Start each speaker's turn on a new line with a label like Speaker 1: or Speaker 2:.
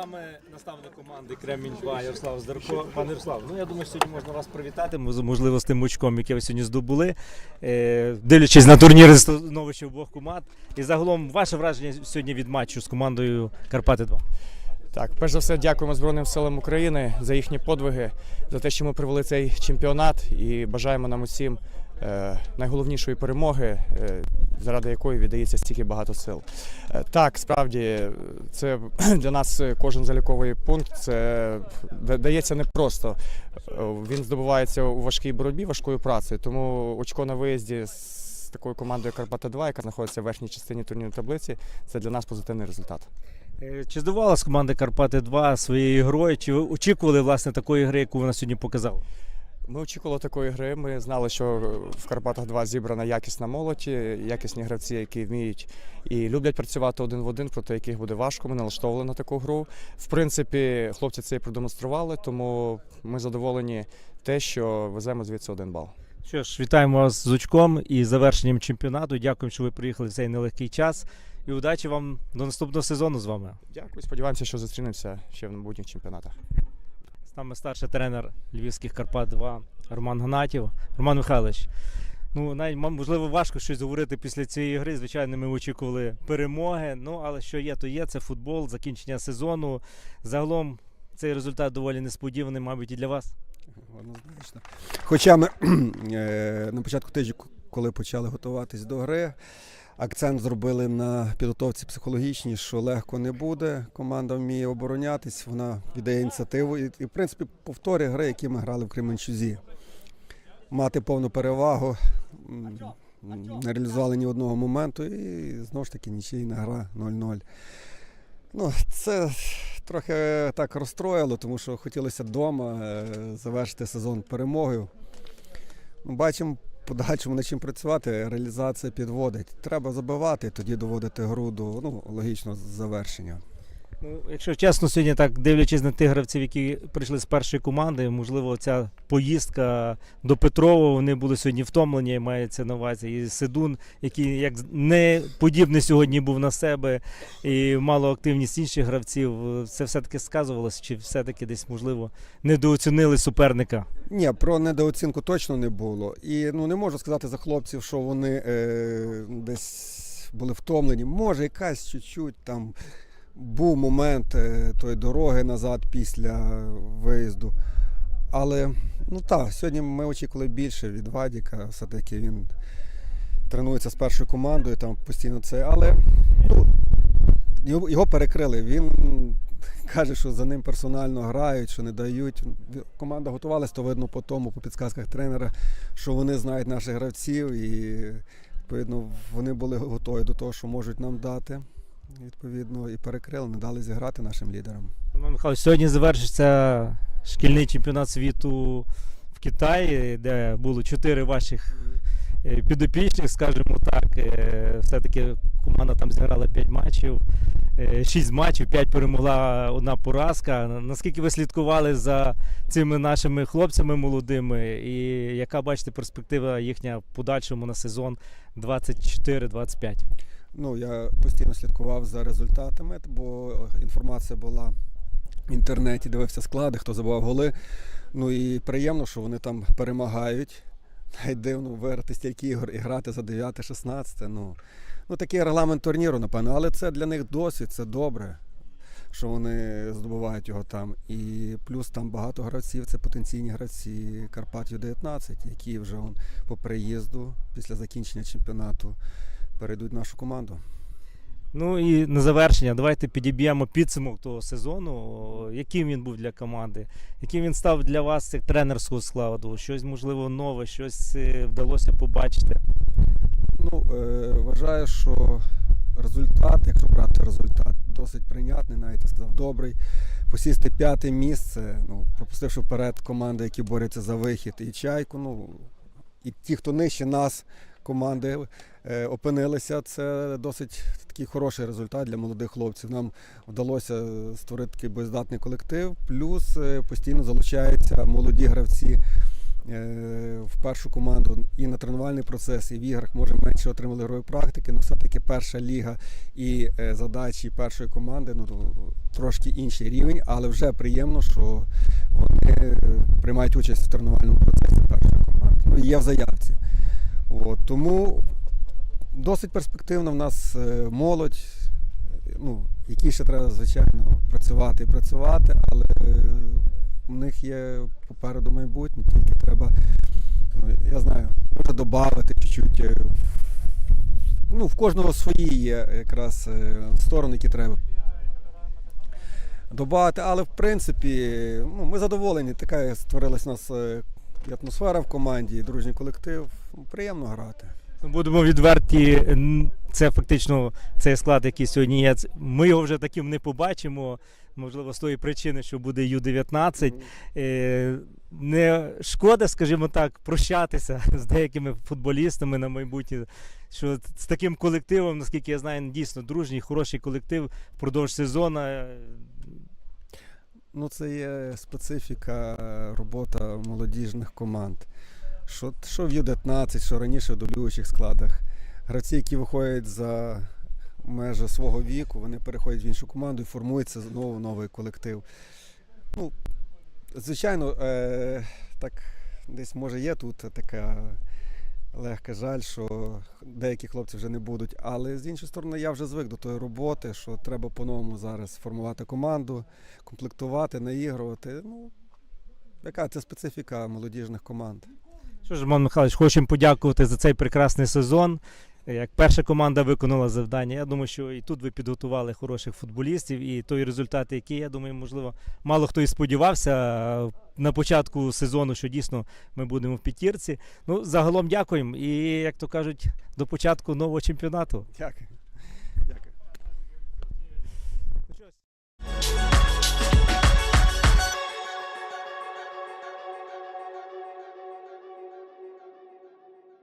Speaker 1: нами наставник команди Кремінь 2 Ярослав Здарко. Пане Ярослав, ну я думаю, сьогодні можна вас привітати. Мо- Можливо, з тим очком, яке ви сьогодні здобули. Е, дивлячись на турніри становище обох команд. І загалом ваше враження сьогодні від матчу з командою Карпати 2.
Speaker 2: Так, перш за все, дякуємо Збройним силам України за їхні подвиги, за те, що ми провели цей чемпіонат і бажаємо нам усім е, найголовнішої перемоги, е, заради якої віддається стільки багато сил. Е, так, справді, це для нас кожен заліковий пункт. Це дається непросто. Е, Він здобувається у важкій боротьбі, важкою працею. Тому очко на виїзді з такою командою Карпата 2 яка знаходиться в верхній частині турнірної таблиці, це для нас позитивний результат.
Speaker 1: Е, Чи здивувалась команда Карпати 2 своєю грою? Чи ви очікували власне такої гри, яку вона сьогодні показала?
Speaker 2: Ми очікували такої гри. Ми знали, що в Карпатах 2 зібрана якісна молодь, якісні гравці, які вміють і люблять працювати один в один, проти яких буде важко. Ми налаштовували на таку гру. В принципі, хлопці це і продемонстрували, тому ми задоволені те, що веземо звідси один бал.
Speaker 1: Що ж, вітаємо вас з очком і завершенням чемпіонату. Дякуємо, що ви приїхали в цей нелегкий час. І удачі вам до наступного сезону з вами.
Speaker 2: Дякую. Сподіваємося, що зустрінемося ще в майбутніх чемпіонатах.
Speaker 1: Нами старший тренер Львівських Карпат 2 Роман Гнатів. Роман Михайлович, ну навіть можливо важко щось говорити після цієї гри. Звичайно, ми очікували перемоги. Ну але що є, то є. Це футбол, закінчення сезону. Загалом цей результат доволі несподіваний, мабуть, і для вас.
Speaker 3: Однозначно. Хоча ми е, на початку тижня, коли почали готуватись до гри, акцент зробили на підготовці психологічній, що легко не буде. Команда вміє оборонятись, вона віддає ініціативу і, і в принципі, повторює гри, які ми грали в Кременчузі. Мати повну перевагу, не реалізували ні одного моменту, і знову ж таки нічийна гра 0-0. Ну, це трохи так розстроїло, тому що хотілося вдома е, завершити сезон перемогою. Бачимо подальшому над чим працювати, реалізація підводить. Треба забивати, тоді доводити гру до ну, логічного завершення.
Speaker 1: Ну, якщо чесно, сьогодні так дивлячись на тих гравців, які прийшли з першої команди, можливо, ця поїздка до Петрова, вони були сьогодні втомлені, мається на увазі. І Седун, який як не подібний сьогодні був на себе, і мало активність інших гравців. Це все-таки сказувалося, чи все-таки десь, можливо, недооцінили суперника.
Speaker 3: Ні, про недооцінку точно не було. І ну, не можу сказати за хлопців, що вони е, десь були втомлені. Може, якась чуть-чуть там був момент е, тої дороги назад після виїзду. Але ну так, сьогодні ми очікували більше від Вадіка. Все-таки він тренується з першою командою, там постійно це. Але ну, його, перекрили. Він каже, що за ним персонально грають, що не дають. Команда готувалась, то видно по тому, по підсказках тренера, що вони знають наших гравців, і відповідно вони були готові до того, що можуть нам дати. Відповідно, і перекрили, не дали зіграти нашим лідерам.
Speaker 1: Роман Михайлович, сьогодні завершиться шкільний чемпіонат світу в Китаї, де було чотири ваших е, підопічних, скажімо так. Е, Все-таки команда там зіграла 5 матчів, 6 матчів, 5 перемогла одна поразка. Наскільки ви слідкували за цими нашими хлопцями молодими, і яка бачите перспектива їхня в подальшому на сезон 24-25?
Speaker 3: Ну, я постійно слідкував за результатами, бо інформація була в інтернеті, дивився склади, хто забував голи. Ну і приємно, що вони там перемагають. Навіть дивно виграти стільки ігор і грати за 9-16. Ну, ну такий регламент турніру, напевно, але це для них досвід, це добре, що вони здобувають його там. І плюс там багато гравців, це потенційні гравці Карпат Ю-19, які вже по приїзду після закінчення чемпіонату перейдуть в нашу команду.
Speaker 1: Ну і на завершення, давайте підіб'ємо підсумок того сезону. Яким він був для команди, яким він став для вас як тренерського складу? Щось можливо нове, щось е, вдалося побачити.
Speaker 3: Ну, е, вважаю, що результат, якщо брати результат, досить прийнятний, навіть я сказав, добрий. Посісти п'яте місце, ну, пропустивши вперед команди, які борються за вихід, і чайку. Ну, і ті, хто нижче нас, команди е, опинилися, це досить такий хороший результат для молодих хлопців. Нам вдалося створити такий боєздатний колектив, плюс е, постійно залучаються молоді гравці е, в першу команду і на тренувальний процес, і в іграх може менше отримали герої практики, але все-таки перша ліга і задачі першої команди ну, трошки інший рівень, але вже приємно, що вони приймають участь в тренувальному процесі першої команди. Ну, є в заявці. От, тому досить перспективно в нас е, молодь, ну, якій ще треба, звичайно, працювати і працювати, але е, у них є попереду майбутнє, тільки треба, ну, я знаю, може додати чуть-чуть. е, Ну, в кожного свої є якраз сторони, які треба додати. Але в принципі, ну, ми задоволені. Така створилась у нас і атмосфера в команді, і дружній колектив. Ну, Приємно грати.
Speaker 1: Будемо відверті, це фактично цей склад, який сьогодні є. Ми його вже таким не побачимо. Можливо, з тої причини, що буде Ю-19. Е, Не шкода, скажімо так, прощатися з деякими футболістами на майбутнє. Що з таким колективом, наскільки я знаю, дійсно дружній, хороший колектив впродовж сезону.
Speaker 3: Ну, це є специфіка е, робота молодіжних команд. Що, що в Ю-19, що раніше в дублюючих складах. Гравці, які виходять за межі свого віку, вони переходять в іншу команду і формується знову новий колектив. Ну, звичайно, е, так десь може є тут така легка жаль, що деякі хлопці вже не будуть. Але з іншої сторони, я вже звик до тої роботи, що треба по-новому зараз формувати команду, комплектувати, наігрувати. Ну, яка це специфіка молодіжних команд.
Speaker 1: Що ж, Роман Михайлович, хочемо подякувати за цей прекрасний сезон. Як перша команда виконала завдання, я думаю, що і тут ви підготували хороших футболістів, і той результат, який, я думаю, можливо, мало хто і сподівався на початку сезону, що дійсно ми будемо в п'ятірці. Ну, загалом дякуємо. І, як то кажуть, до початку нового чемпіонату.
Speaker 3: Дякую.